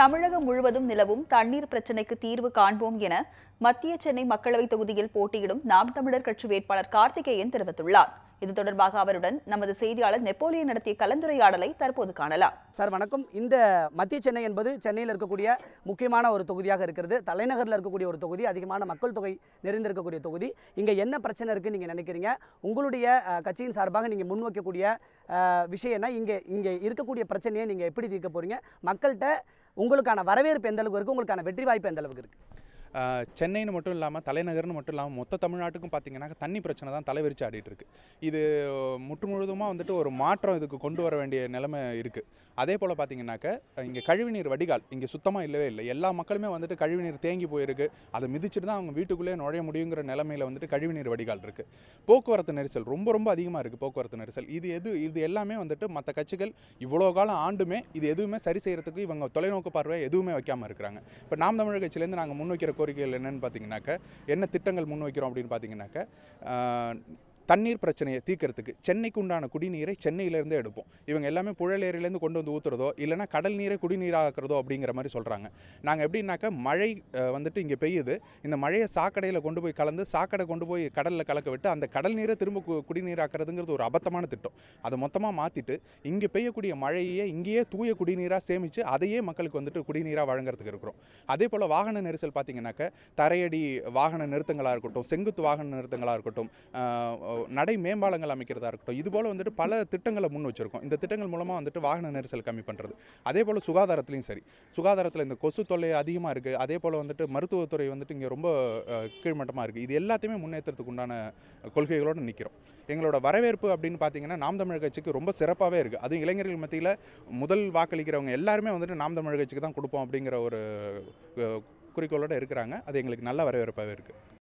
தமிழகம் முழுவதும் நிலவும் தண்ணீர் பிரச்சினைக்கு தீர்வு காண்போம் என மத்திய சென்னை மக்களவைத் தொகுதியில் போட்டியிடும் நாம் தமிழர் கட்சி வேட்பாளர் கார்த்திகேயன் தெரிவித்துள்ளார். இது தொடர்பாக அவருடன் நமது செய்தியாளர் நெப்போலியன் நடத்திய கலந்துரையாடலை தற்போது காணலாம். சார் வணக்கம். இந்த மத்திய சென்னை என்பது சென்னையில் இருக்கக்கூடிய முக்கியமான ஒரு தொகுதியாக இருக்கிறது. தலைநகரில் இருக்கக்கூடிய ஒரு தொகுதி அதிகமான மக்கள் தொகை நிறைந்திருக்கக்கூடிய தொகுதி. இங்கே என்ன பிரச்சனை இருக்குன்னு நீங்கள் நினைக்கிறீங்க? உங்களுடைய கட்சியின் சார்பாக நீங்கள் முன்வைக்கக்கூடிய விஷயம்னா இங்கே இங்கே இருக்கக்கூடிய பிரச்சனையை நீங்கள் எப்படி தீர்க்க போகிறீங்க மக்கள்கிட்ட உங்களுக்கான வரவேற்பு எந்த அளவுக்கு இருக்குது உங்களுக்கான வெற்றி வாய்ப்பு எந்த அளவுக்கு இருக்குது சென்னைன்னு மட்டும் இல்லாமல் தலைநகர்னு மட்டும் இல்லாமல் மொத்த தமிழ்நாட்டுக்கும் பார்த்தீங்கன்னா தண்ணி பிரச்சனை தான் தலைவிரிச்சு ஆடிட்டு இருக்கு. இது முற்று முழுதுமாக வந்துட்டு ஒரு மாற்றம் இதுக்கு கொண்டு வர வேண்டிய நிலைமை இருக்குது அதே போல் பார்த்தீங்கன்னாக்க இங்கே கழிவுநீர் வடிகால் இங்கே சுத்தமாக இல்லவே இல்லை. எல்லா மக்களுமே வந்துட்டு கழிவுநீர் தேங்கி போயிருக்கு. அதை மிதிச்சிட்டு தான் அவங்க வீட்டுக்குள்ளே நுழைய முடியுங்கிற நிலமையில வந்துட்டு கழிவுநீர் வடிகால் இருக்குது போக்குவரத்து நெரிசல் ரொம்ப ரொம்ப அதிகமாக இருக்குது போக்குவரத்து நெரிசல். இது எது இது எல்லாமே வந்துட்டு மற்ற கட்சிகள் இவ்வளோ காலம் ஆண்டுமே இது எதுவுமே சரி செய்கிறதுக்கு இவங்க தொலைநோக்கு பார்வை எதுவுமே வைக்காமல் இருக்கிறாங்க. இப்போ நாம் தமிழர் கட்சியிலேருந்து நாங்கள் முன்வைக்கிற கோரிக்கைகள் என்னன்னு பார்த்தீங்கன்னாக்க என்ன திட்டங்கள் முன்வைக்கிறோம் அப்படின்னு பார்த்தீங்கன்னாக்க ஆஹ், தண்ணீர் பிரச்சனையை தீர்க்கறதுக்கு சென்னைக்கு உண்டான குடிநீரை சென்னையிலேருந்தே எடுப்போம். இவங்க எல்லாமே புழல் ஏரியிலேருந்து கொண்டு வந்து ஊற்றுறதோ இல்லைனா கடல் நீரை குடிநீராக்குறதோ அப்படிங்கிற மாதிரி சொல்கிறாங்க நாங்கள் எப்படின்னாக்கா மழை வந்துட்டு இங்கே பெய்யுது. இந்த மழையை சாக்கடையில் கொண்டு போய் கலந்து சாக்கடை கொண்டு போய் கடலில் கலக்க விட்டு அந்த கடல் நீரை திரும்ப கு- குடிநீராக்குறதுங்கிறது ஒரு அபத்தமான திட்டம். அதை மொத்தமாக மாற்றிட்டு இங்கே பெய்யக்கூடிய மழையை இங்கேயே தூய குடிநீராக சேமித்து அதையே மக்களுக்கு வந்துட்டு குடிநீராக வழங்குறதுக்கு இருக்கிறோம். அதே போல் வாகன நெரிசல் பார்த்தீங்கன்னாக்க தரையடி வாகன நிறுத்தங்களாக இருக்கட்டும் செங்குத்து வாகன நிறுத்தங்களாக இருக்கட்டும் நடை மேம்பாலங்கள் அமைக்கிறதா இருக்கட்டும் இது போல் வந்துட்டு பல திட்டங்களை முன் வச்சுருக்கோம். இந்த திட்டங்கள் மூலமாக வந்துட்டு வாகன நெரிசல் கம்மி பண்ணுறது அதே போல் சுகாதாரத்துலையும் சரி. சுகாதாரத்தில் இந்த கொசு தொல்லை அதிகமாக இருக்குது அதே போல் வந்துட்டு மருத்துவத்துறை வந்துட்டு இங்கே ரொம்ப கீழ்மட்டமாக இருக்குது இது எல்லாத்தையுமே முன்னேற்றத்துக்கு உண்டான கொள்கைகளோடு நிற்கிறோம் எங்களோட வரவேற்பு அப்படின்னு பார்த்தீங்கன்னா நாம் தமிழர் கட்சிக்கு ரொம்ப சிறப்பாகவே இருக்குது அதுவும் இளைஞர்கள் மத்தியில் முதல் வாக்களிக்கிறவங்க எல்லாருமே வந்துட்டு நாம் தமிழர் கட்சிக்கு தான் கொடுப்போம் அப்படிங்கிற ஒரு குறிக்கோளோடு குறிக்கோளோட இருக்கிறாங்க. அது எங்களுக்கு நல்ல வரவேற்பாகவே இருக்குது